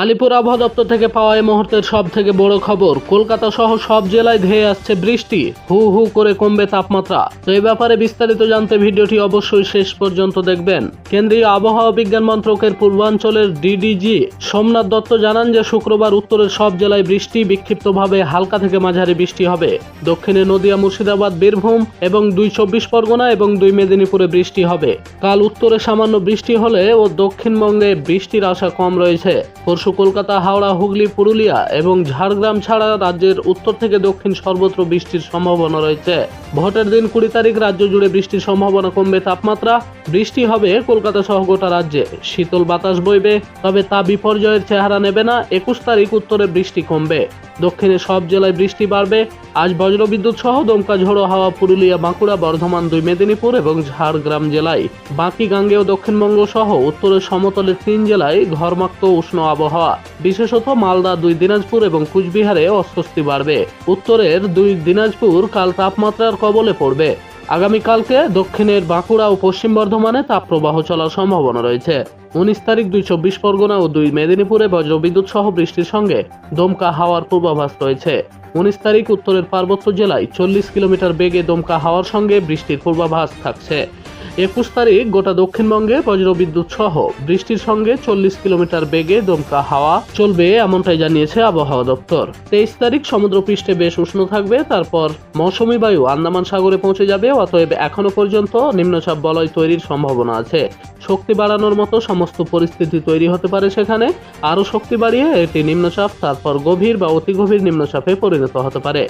আলিপুর আবহাওয়া দপ্তর থেকে পাওয়া এই মুহূর্তের সব থেকে বড় খবর, কলকাতা সহ সব জেলায় ধেয়ে আসছে বৃষ্টি। হু হু করে কমবে তাপমাত্রা। তো এই ব্যাপারে বিস্তারিত জানতে ভিডিওটি অবশ্যই শেষ পর্যন্ত দেখবেন। কেন্দ্রীয় আবহাওয়া বিজ্ঞান মন্ত্রকের পূর্বাঞ্চলের ডিডিজি সোমনাথ দত্ত জানান যে, শুক্রবার উত্তরের সব জেলায় বৃষ্টি বিক্ষিপ্তভাবে হালকা থেকে মাঝারি বৃষ্টি হবে। দক্ষিণে নদিয়া, মুর্শিদাবাদ, বীরভূম এবং দুই চব্বিশ পরগনা এবং দুই মেদিনীপুরে বৃষ্টি হবে। কাল উত্তরে সামান্য বৃষ্টি হলে ও দক্ষিণবঙ্গে বৃষ্টির আশা কম রয়েছে। পরশু কলকাতা, হাওড়া, হুগলি, পুরুলিয়া এবং ঝাড়গ্রাম ছাড়া রাজ্যের উত্তর থেকে দক্ষিণ সর্বত্র বৃষ্টির সম্ভাবনা রয়েছে। ভোটের দিন কুড়ি তারিখ রাজ্য জুড়ে বৃষ্টির সম্ভাবনা কমবে তাপমাত্রা। বৃষ্টি হবে কলকাতা সহ গোটা রাজ্যে। শীতল বাতাস বইবে, তবে তা বিপর্যয়ের চেহারা নেবে না। একুশ তারিখ উত্তরে বৃষ্টি কমবে। দক্ষিণে সব জেলায় বৃষ্টি বাড়বে। আজ বজ্রবিদ্যুৎ সহ দমকা ঝড়ো হাওয়া পুরুলিয়া, বাঁকুড়া, বর্ধমান দুই মেদিনীপুর এবং ঝাড়গ্রাম জেলায়। বাকি গাঙ্গেয় দক্ষিণবঙ্গ সহ উত্তরের সমতলের তিন জেলায় ঘরমাক্ত উষ্ণ আবহাওয়া। বিশেষত মালদা, দুই দিনাজপুর এবং কুচবিহারে অস্বস্তি বাড়বে। উত্তরের দুই দিনাজপুর কাল তাপমাত্রার কবলে পড়বে। আগামীকালকে দক্ষিণের বাঁকুড়া ও পশ্চিম বর্ধমানে তাপপ্রবাহ চলার সম্ভাবনা রয়েছে। উনিশ তারিখ দুই চব্বিশ পরগনা ও দুই মেদিনীপুরে বজ্রবিদ্যুৎ সহ বৃষ্টির সঙ্গে দমকা হাওয়ার পূর্বাভাস রয়েছে। উনিশ তারিখ উত্তরের পার্বত্য জেলায় চল্লিশ কিলোমিটার বেগে দমকা হাওয়ার সঙ্গে বৃষ্টির পূর্বাভাস থাকছে। একুশ তারিখ গোটা দক্ষিণবঙ্গে বজ্রবিদ্যুৎ সহ বৃষ্টির সঙ্গে চল্লিশ কিলোমিটার বেগে দমকা হাওয়া চলবে এমনটাই জানিয়েছে আবহাওয়া দপ্তর। তেইশ তারিখ সমুদ্রপৃষ্ঠে বেশ উষ্ণ থাকবে, তারপর মৌসুমী বায়ু আন্দামান সাগরে পৌঁছে যাবে, অতএব এখনও পর্যন্ত নিম্নচাপ বলয় তৈরির সম্ভাবনা আছে। শক্তি বাড়ানোর মতো সমস্ত পরিস্থিতি তৈরি হতে পারে সেখানে, আরও শক্তি বাড়িয়ে এটি নিম্নচাপ, তারপর গভীর বা অতি গভীর নিম্নচাপে পরিণত হতে পারে।